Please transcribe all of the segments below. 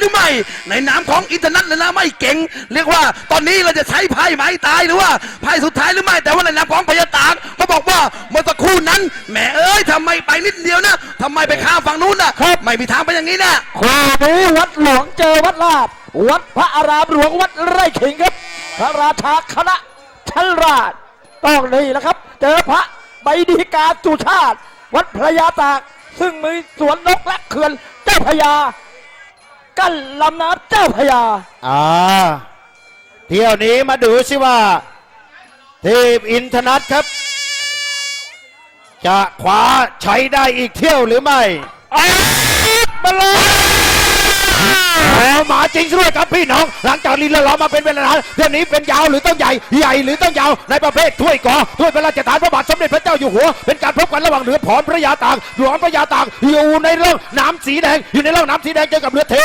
หรือไม่ ในนามของอินเทอร์เน็ตนะไม่เก่ง เรียกว่าตอนนี้เราจะใช้ไพ่ไม้ตายหรือว่าไพ่สุดท้ายหรือไม่ แต่ว่าในนามของพญาตากก็บอกว่าเมื่อสักครู่นั้นแหมเอ้ยทำไมไปนิดเดียวนะทำไมไปข้ามฝั่งนู้นนะไม่มีทางไปอย่างนี้นะคู่นี้วัดหลวงเจอวัดลาด วัดพระอารามหลวงวัดไร่ขิงครับ พระราชาคณะชันราชต้องนี่แหละครับ เจอพระใบดีกาจุชาติ วัดพระยาตาก ซึ่งมีสวนนกและเขื่อนเจ้าพระยา กั้นลำน้ำเจ้าพระยา อ่า เที่ยวนี้มาดูสิว่าเทพอินทนัทครับ จะคว้าใช้ได้อีกเที่ยวหรือไม่มาเลย โอ้มาจริงซะด้วยครับพี่น้อง หลังจากลีลาล้อมาเป็นเวลานานเที่ยวนี้เป็นยาวหรือต้องใหญ่ ใหญ่หรือต้องยาวในประเภทถ้วยกอถ้วยพระราชทานพระบาทสมเด็จพระเจ้าอยู่หัว เป็นการพบกันระหว่างเรือผอนพระยาต่ากหลวงพระยาต่ากอยู่ในร่องน้ำสีแดง อยู่ในร่องน้ำสีแดงเจอกับเรือเท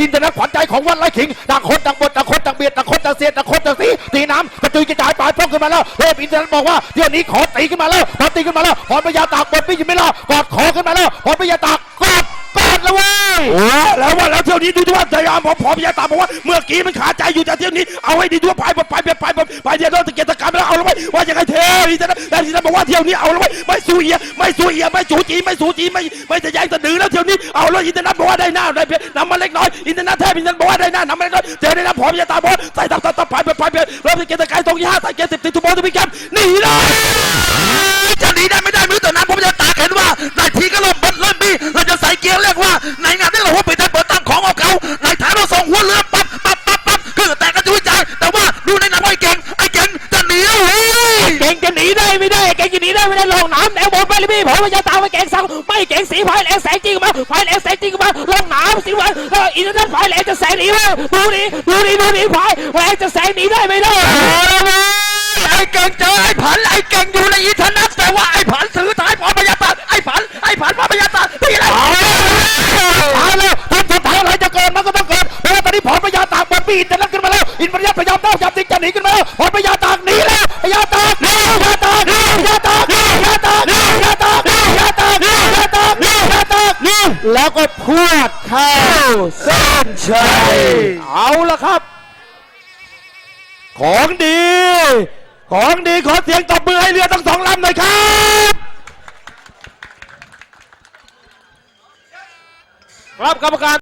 อินทนัทขวัญใจของวัดไร่ขิงต่างคนต่างบทต่างคนต่างเบียดต่างคนต่างเสียดต่างคนต่างสีตีน้ำกระจุยกระจายปลายพ่องขึ้นมาแล้วเทพอินทนัทบอกว่าเที่ยวนี้ขอตีขึ้นมาแล้วพอตีขึ้นมาแล้วพรพระยาต่ากบทไม่ยินไม่รอดกอดขอขึ้นมาแล้วพรพระยาตาก นี้ดูที่ว่าพยายามพอพอพยายามตามบอกว่าเมื่อกี้มันขาใจอยู่แต่เที่ยวนี้เอาให้ดีด้วยไปไปไปไปไปไปเดี๋ยวเราตะเกียกตะการไปแล้วเอาละไว้ว่ายังไงเทนี่จะแต่ที่นั่นบอกว่าเที่ยวนี้เอาละไว้ไม่สู้เอียไม่สู้เอียไม่จูจีไม่สู้จีไม่ไม่จะแย่งสะดือแล้วเที่ยวนี้เอาละอินเทอร์เน็ตบอกว่าได้หน้าได้เพียนำมาเล็กน้อยอินเทอร์เน็ตแทบอินเทอร์เน็ตบอกว่าได้หน้านำมาเล็กน้อยเจอได้นะพอพยายามตามบอกใส่ตับตับตับไปไปไปไปเริ่มตะเกียกตะการตรงยี่ห้าใส่เกียร์สิบติดทุบอลทุกพิกรรมหนีเลย นีได้ไม่ได้เก่งจะหนีได้ไม่ได้ลงน้ำแนวบนไปเลยพี่ผมพระยาตากไปเก่งสั่งไม่เก่งสีไฟแหลงแสงจริงมาไฟแหลงแสงจริงมาลงน้ำสีไฟเอออินเทอร์เน็ตไฟแหลงจะแสงหนีมาดูนี่ดูนี่ดูนี่ไฟแหลงจะแสงหนีได้ไม่ได้ไอ้เก่งเจอไอ้ผันไอ้เก่งอยู่ในอินเทอร์เน็ตแต่ว่าไอ้ผันซื้อท้ายพอพยาตาไอ้ผันไอ้ผันพอพยาตาพี่อะไรเอาแล้วทีมสุดท้ายอะไรจะเกิดมันก็ต้องเกิดเพราะว่าตอนนี้ผลพญาตากบนปีอินทนัทขึ้นมาแล้วอินทนัทพยายามเต้าจับติงจะหนีขึ้นมาแล้ว แล้วก็พวดเข้าเส้นชัยเอาละครับ ของดี ของดีขอเสียงตบมือให้เรือทั้งสองลำหน่อยครับครับกรรมการ